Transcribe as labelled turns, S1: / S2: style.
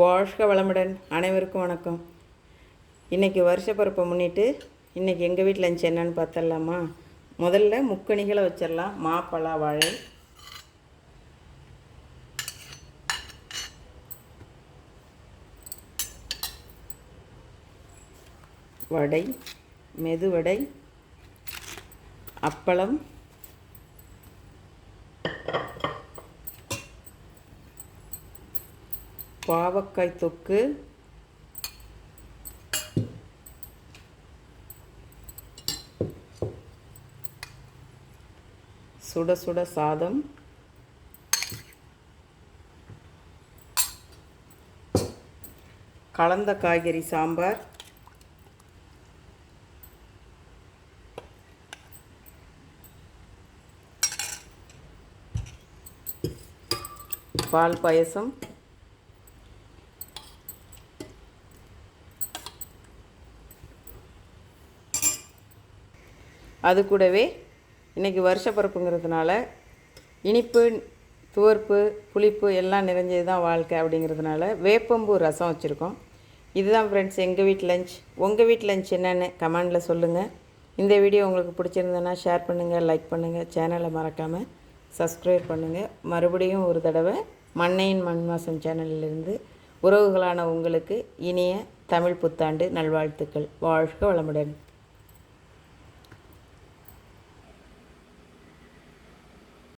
S1: வாழ்க வளமுடன் அனைவருக்கும் வணக்கம். இன்றைக்கி வருஷப்பிறப்பை முன்னிட்டு இன்றைக்கி எங்கள் வீட்டில் இருந்துச்சு என்னன்னு பார்த்துடலாமா முதல்ல முக்கணிகளை வச்சிடலாம் மாப்பழா வாழை. வடை மெதுவடை அப்பளம் பாவக்காய் தொக்கு. சுட சுட சாதம். கலந்த காய்கறி சாம்பார். பால் பாயசம். அது கூடவே இன்றைக்கி வருஷப்பிறப்புங்கிறதுனால இனிப்பு துவர்ப்பு புளிப்பு எல்லாம் நிறைஞ்சது தான் வாழ்க்கை அப்படிங்கிறதுனால வேப்பம்பூ ரசம் வச்சுருக்கோம். இதுதான் ஃப்ரெண்ட்ஸ் எங்கள் வீட்டு லஞ்ச் உங்கள் வீட்டு லஞ்ச் என்னென்னு கமெண்டில் சொல்லுங்கள் இந்த வீடியோ உங்களுக்கு பிடிச்சிருந்ததுன்னா ஷேர் பண்ணுங்கள் லைக் பண்ணுங்கள் சேனலை மறக்காமல் சப்ஸ்கிரைப் பண்ணுங்கள் மறுபடியும் ஒரு தடவை மண்ணையின் மண்வாசம் சேனலிலிருந்து உறவுகளான உங்களுக்கு இனிய தமிழ் புத்தாண்டு நல்வாழ்த்துக்கள். வாழ்க வளமுடன்.